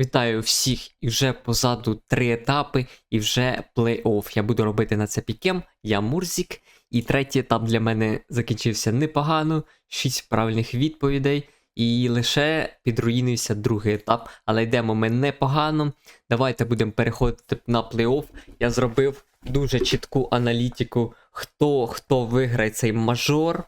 Вітаю всіх і вже позаду три етапи, і вже плей-офф. Я буду робити на це пікем. Я Мурзік. І третій етап для мене закінчився непогано, 6 правильних відповідей. І лише підруїнився другий етап, але йдемо ми непогано. Давайте будемо переходити на плей-офф. Я зробив дуже чітку аналітику, хто хто виграє цей мажор.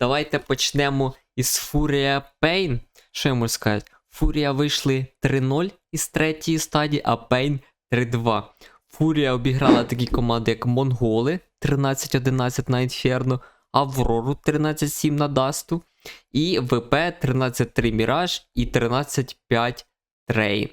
Давайте почнемо із Фурія Пейн. Що я можу сказати? Фурія вийшли 3-0 із третьої стадії, а Пейн 3-2. Фурія обіграла такі команди, як Монголи 13-11 на Інферно, Аврору 13-7 на Дасту, і ВП 13-3 Міраж і 13-5 Трейн.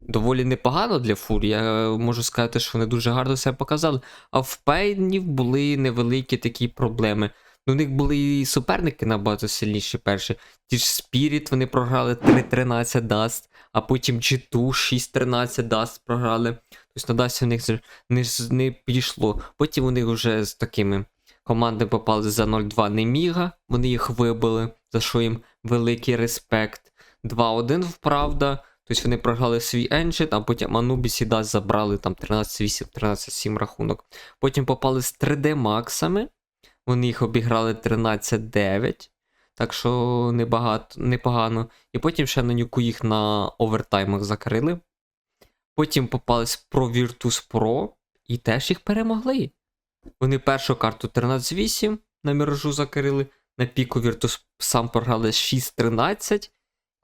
Доволі непогано для Фурії. Я можу сказати, що вони дуже гарно себе показали. А в Пейнів були невеликі такі проблеми. Ну, у них були і суперники набагато сильніші перші. Ті ж Spirit вони програли 3-13 Даст, а потім G2 6-13 Даст програли. Тобто на Дасті у них не, не підійшло. Потім вони вже з такими командами попали за 0-2 Неміга, вони їх вибили, за що їм великий респект. 2-1 вправда. Тобто вони програли свій енджин, а потім Анубіс і Даст забрали там 13-8, 13-7 рахунок. Потім попали з 3D Максами. Вони їх обіграли 13-9. Так що небагато, непогано. І потім ще на нюку їх на овертаймах закрили. Потім попались Pro Virtus Pro і теж їх перемогли. Вони першу карту 13-8 на міражу закрили, на піку Virtus сам програли 6-13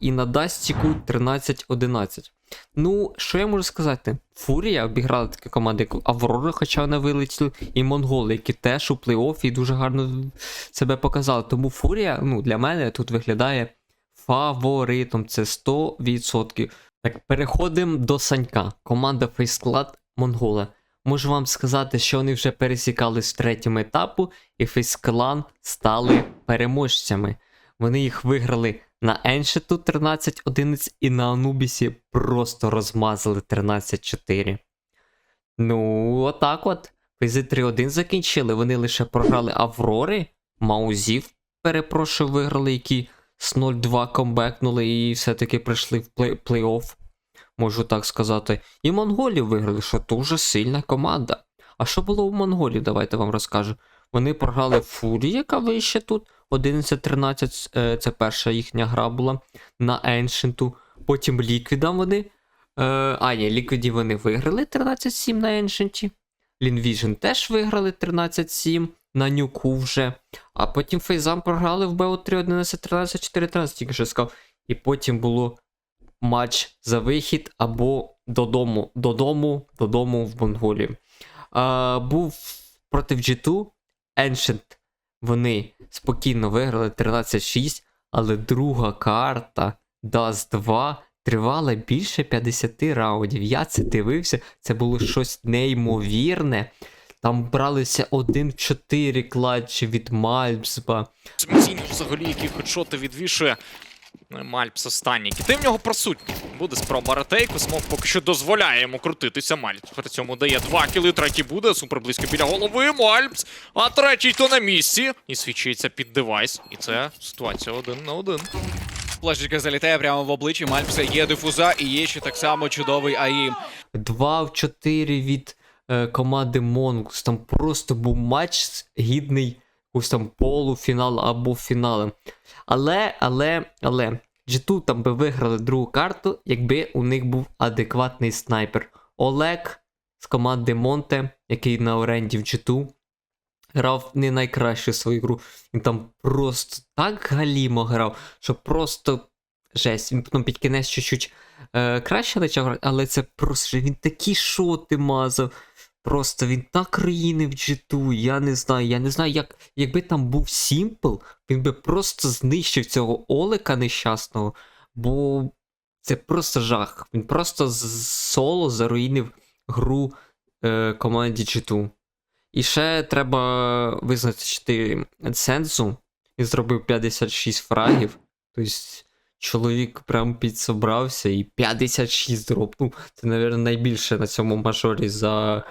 і на Дастіку 13-11. Ну, що я можу сказати? Фурія обіграла такі команди, як Аврора, хоча вони вилетіли, і Монголи, які теж у плей-оффі дуже гарно себе показали. Тому Фурія, ну, для мене тут виглядає фаворитом. Це 100%. Так, переходимо до Санька. Команда Фейсклад Монгола. Можу вам сказати, що вони вже пересікались в третьому етапу, і Фейсклан стали переможцями. Вони їх виграли на Еншету 13-11 і на Анубісі просто розмазали 13-4. Ну, отак от. Фейзи 3-1 закінчили. Вони лише програли Аврори, Маузів, перепрошую, виграли, які з 0-2 комбекнули і все-таки прийшли в плей- плей-офф. Можу так сказати. І монголів виграли, що дуже сильна команда. А що було у монголів, давайте вам розкажу. Вони програли Фурі, яка вище тут. 11-13, е, це перша їхня гра була на Еншенту. Потім Ліквідам вони. Е, а, ні, Ліквіді вони виграли 13-7 на Еншенті. Лінвіжн теж виграли 13-7 на нюку вже. А потім Фейзам програли в БО3 11-13, 4-13, тільки що сказав. І потім було матч за вихід або додому. Додому, додому в Монголію. А, був проти G2 Ancient. Вони спокійно виграли 13-6, але друга карта Dust 2 тривала більше 50 раундів. Я це дивився, це було щось неймовірне. Там бралися 1 в 4 клатчі від Мальбсба. Зміціння взагалі, які хедшоти відвішує Мальпс останній. Кіти в нього просутні. Буде спроба ретейку. Смок поки що дозволяє йому крутитися. Мальпс при цьому дає два кіли. Третій буде. Супер близько біля голови. Мальпс. А третій то на місці. І свідчується під девайс. І це ситуація один на один. Плашечка залітає прямо в обличчя Мальпса, є дифуза і є ще так само чудовий АІМ. 2 в 4 від е, команди Монкус. Там просто був матч гідний якогось там полуфіналу або фіналу. Але, але, але, G2 там би виграли другу карту, якби у них був адекватний снайпер. Олег з команди Монте, який на оренді в G2, грав не найкращу свою гру. Він там просто так галімо грав, що просто жесть. Він потім під кінець чуть-чуть е, краще почав грати, але це просто він такі шоти мазав. Просто він так руїнив джиту, я не знаю. Я не знаю, як якби там був Сімпл, він би просто знищив цього Олика нещасного, бо це просто жах. Він просто з соло заруїнив гру е, команді G2. І ще треба визначити сенсу. Він зробив 56 фрагів. Тобто чоловік прям підсобрався і 56 дропнув. Це, мабуть, найбільше на цьому мажорі за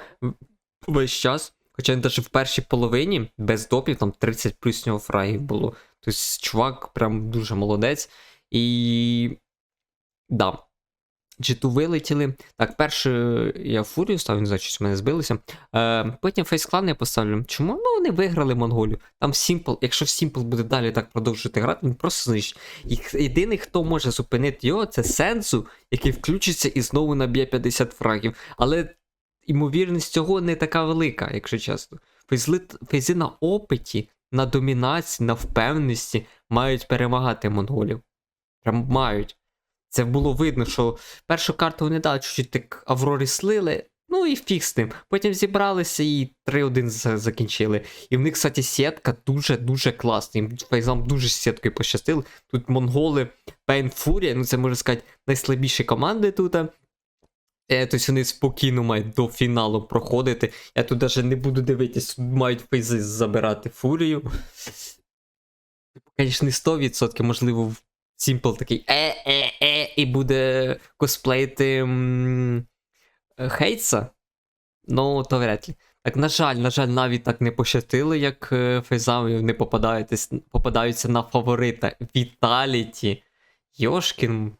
весь час. Хоча він навіть в першій половині без допів там 30 плюс нього фрагів було. Тобто, чувак прям дуже молодець. І. Да. G2 вилетіли. Так, перше я фурію ставлю, не знаю, щось в мене збилося. Е, потім фейсклан я поставлю. Чому? Ну, вони виграли Монголію. Там Simple, якщо Simple буде далі так продовжувати грати, він просто знищить. Єдиний, хто може зупинити його, це Сенсу, який включиться і знову наб'є 50 фрагів. Але ймовірність цього не така велика, якщо чесно. Фейзли, фейзи на опиті, на домінації, на впевненості мають перемагати монголів. Прям мають. Це було видно, що першу карту вони дали чуть-чуть так Аврорі слили, ну і фіг з ним. Потім зібралися і 3-1 закінчили. І в них, кстати, сітка дуже-дуже класна. Їм фейзам дуже з сіткою пощастило. Тут монголи, Пейн Фурія, ну це можна сказати, найслабіші команди тут. Е, тобто вони спокійно мають до фіналу проходити. Я тут навіть не буду дивитись, мають фейзи забирати фурію. Звісно, не 100%, можливо, Сімпл такий е-е-е, і буде косплеїти е, Хейтса. Ну, то вряд ли. Так, на жаль, на жаль, навіть так не пощастило, як е, фейзам, і вони попадаються, на фаворита Віталіті. Йошкін.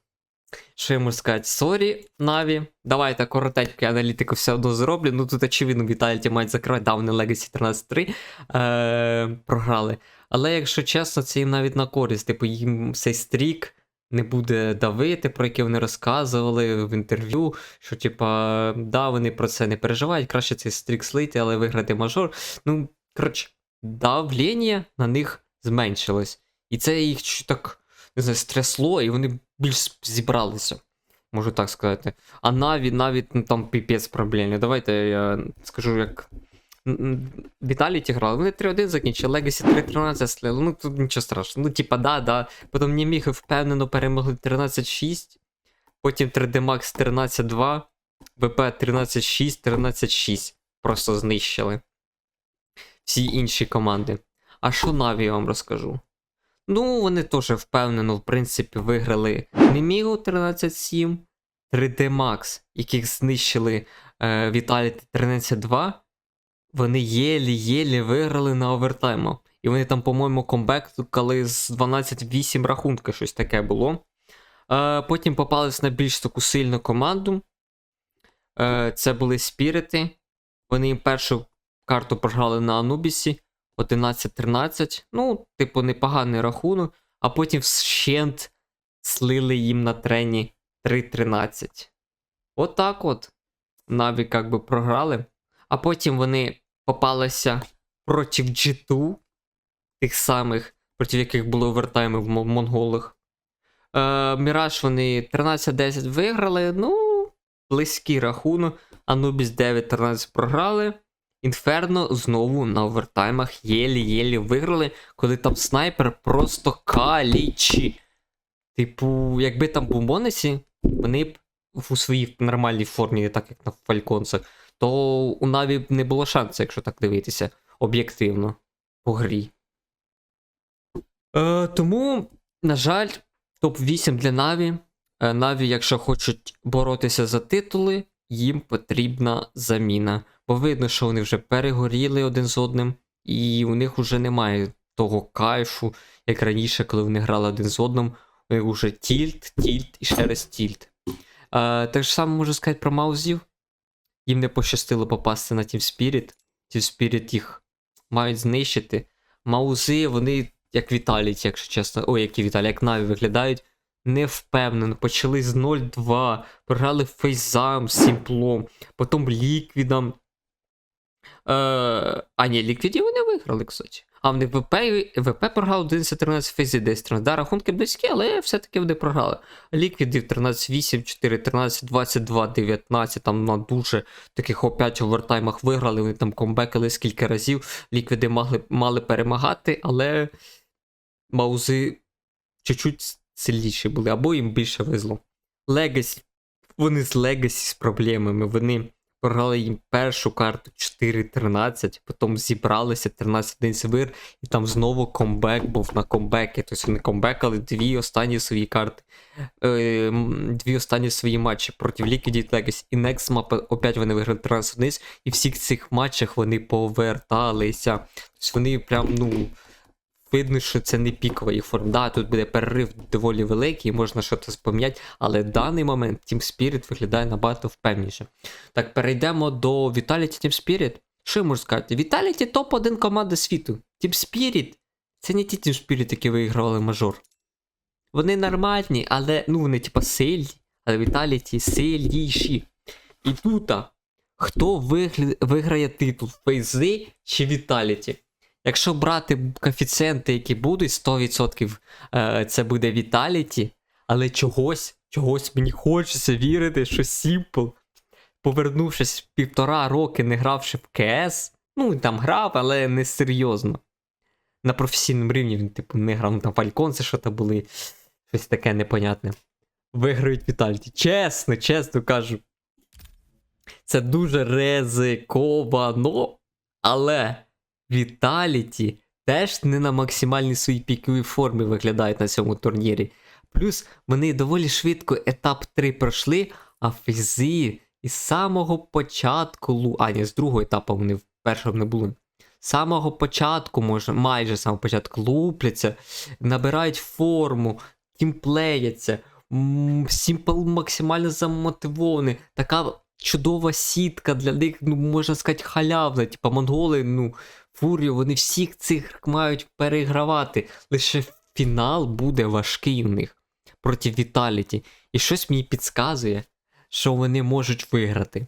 Що я можу сказати? Сорі, Наві. Давайте коротенько аналітику все одно зроблю. Ну тут очевидно, Віталіті мають закривати. Да, Legacy 13-3 е, програли. Але якщо чесно, це їм навіть на користь. Типу, їм цей стрік не буде давити, про який вони розказували в інтерв'ю. Що, типа, да, вони про це не переживають, краще цей стрік слити, але виграти мажор. Ну, коротше, давлення на них зменшилось. І це їх так не знаю, стрясло, і вони більш зібралися. Можу так сказати. А Наві навіть ну, там піпець проблемні. Давайте я скажу, як. Віталіті грали, вони 3-1 закінчили, Legacy 3-13 слили. Ну тут нічого страшного. Ну, типа, да, да. Потім Німіги впевнено перемогли 13-6. Потім 3D Max 13-2. ВП 13-6, 13-6. Просто знищили. Всі інші команди. А що Наві я вам розкажу? Ну, вони теж впевнено, в принципі, виграли Немігу 13-7, 3D Max, яких знищили е, Vitality 13-2. Вони єлі-єлі виграли на овертайму. І вони там, по-моєму, комбекали з 12-8 рахунка, щось таке було. Е, потім попались на більш таку сильну команду. Е, це були Спірити. Вони їм першу карту програли на Анубісі 11-13. Ну, типу, непоганий рахунок. А потім вщент слили їм на трені 3-13. Отак от. Наві як би програли. А потім вони попалися проти G2, тих самих, проти яких були овертайми в Мо- монголах. Е, Міраж вони 13-10 виграли. Ну, близький рахунок. Анубіс 9-13 програли. Інферно знову на овертаймах єлі-єлі виграли, коли там снайпер просто калічі. Типу, якби там був Монесі, вони б у своїй нормальній формі, так як на Фальконцах, то у Наві не було шансу, якщо так дивитися об'єктивно по грі. Е, тому, на жаль, топ-8 для Наві. Е, Наві, якщо хочуть боротися за титули, їм потрібна заміна. Бо видно, що вони вже перегоріли один з одним, і у них вже немає того кайфу, як раніше, коли вони грали один з одним. У них вже тільт, тільт і ще раз тільт. Е, так ж саме можу сказати про маузів. Їм не пощастило попасти на Team Spirit. Team Spirit їх мають знищити. Маузи, вони, як Віталіті, якщо чесно. Ой, які Віталій, як Наві виглядають. Не впевнено. Почали з 0-2, програли фейзам з сімплом, потім ліквідам. Е, а ні, ліквідів вони виграли, кстати. А вони ВП, ВП програли 11-13 фейзі 10 Да, рахунки близькі, але все-таки вони програли. Ліквідів 13-8, 4-13, 22, 19, там на дуже таких опять овертаймах виграли, вони там комбекали скільки разів. Ліквіди мали, мали перемагати, але маузи чуть-чуть сильніші були, або їм більше везло. Легасі. Вони з Легасі з проблемами. Вони програли їм першу карту 4-13, потім зібралися 13-1 свир, і там знову комбек був на комбеки. Тобто вони комбекали дві останні свої карти, е, дві останні свої матчі проти Liquid Legacy. І Next Map опять вони виграли 13-1, і в всіх цих матчах вони поверталися. Тобто вони прям, ну. Видно, що це не пікова їх форма. Да, тут буде перерив доволі великий, можна щось поміняти, але в даний момент Team Spirit виглядає набагато впевніше. Так, перейдемо до Vitality Team Spirit. Що я можу сказати? Vitality топ-1 команда світу. Team Spirit це не ті Team Spirit, які вигравали мажор. Вони нормальні, але ну вони типа сильні, але Vitality сильніші. І тут, хто виграє титул Фейзи чи Vitality? Якщо брати коефіцієнти, які будуть, 100% е, це буде Vitality, але чогось, чогось мені хочеться вірити, що Simple, повернувшись півтора роки, не гравши в КС, ну там грав, але не серйозно. На професійному рівні він, типу, не грав ну, там Фальконси, що то були, щось таке непонятне. Виграють Vitality. Чесно, чесно кажу. Це дуже ризиковано, але Vitality теж не на максимальній своїй піковій формі виглядають на цьому турнірі. Плюс вони доволі швидко етап 3 пройшли, а фізи із самого початку, а ні, з другого етапу вони в першому не були. З самого початку, може, майже з самого початку лупляться, набирають форму, тімплеяться, Сімпл максимально замотивований. Така чудова сітка для них, ну, можна сказати, халявна. Типа монголи, ну, фурію, вони всіх цих мають перегравати. Лише фінал буде важкий у них проти Віталіті. І щось мені підказує, що вони можуть виграти.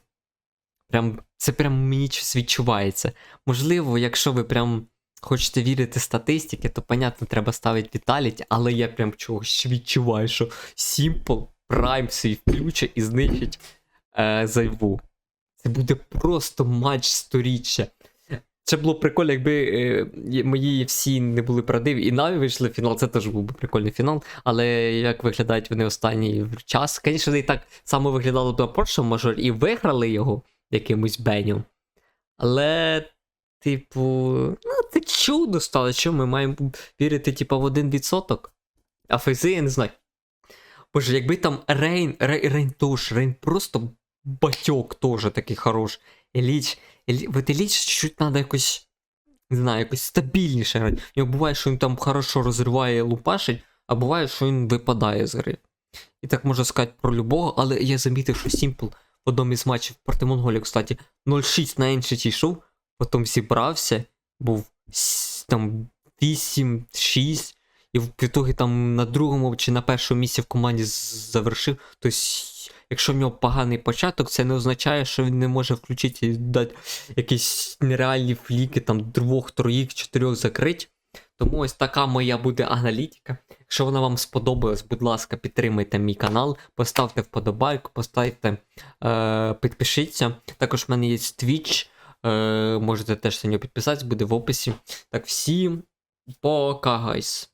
Прям, це прям мені щось відчувається. Можливо, якщо ви прям хочете вірити статистики, то, понятно, треба ставити Віталіті, але я прям чогось відчуваю, що Simple Prime свій включить і знищить е, зайву. Це буде просто матч сторіччя. Це було прикольно, якби е, мої всі не були правдиві і наві вийшли в фінал, це теж був би прикольний фінал. Але як виглядають вони останній час, звісно, і так само виглядало б на першому мажорі і виграли його якимось бенем. Але, типу, ну, це чудо стало, що ми маємо вірити, типу, в один відсоток. А фейзи, я не знаю. Боже, якби там Рейн, Рейн, Рейн теж, Рейн просто батьок теж такий хорош. Еліч, От Еліч чуть-чуть треба якось, не знаю, якось стабільніше грати. У нього буває, що він там хорошо розриває і лупашить, а буває, що він випадає з гри. І так можна сказати про любого, але я замітив, що Сімпл в одному із матчів проти Монголії, кстати, 0-6 на Еншиті йшов, потім зібрався, був там 8-6, і в ітогі там на другому чи на першому місці в команді завершив. Тобто, якщо в нього поганий початок, це не означає, що він не може включити і дати якісь нереальні фліки, там двох, троїх, чотирьох закрить. Тому ось така моя буде аналітика. Якщо вона вам сподобалась, будь ласка, підтримайте мій канал, поставте вподобайку, поставте, е, підпишіться. Також в мене є Twitch, е, можете теж на нього підписатися, буде в описі. Так, всім пока, гайс.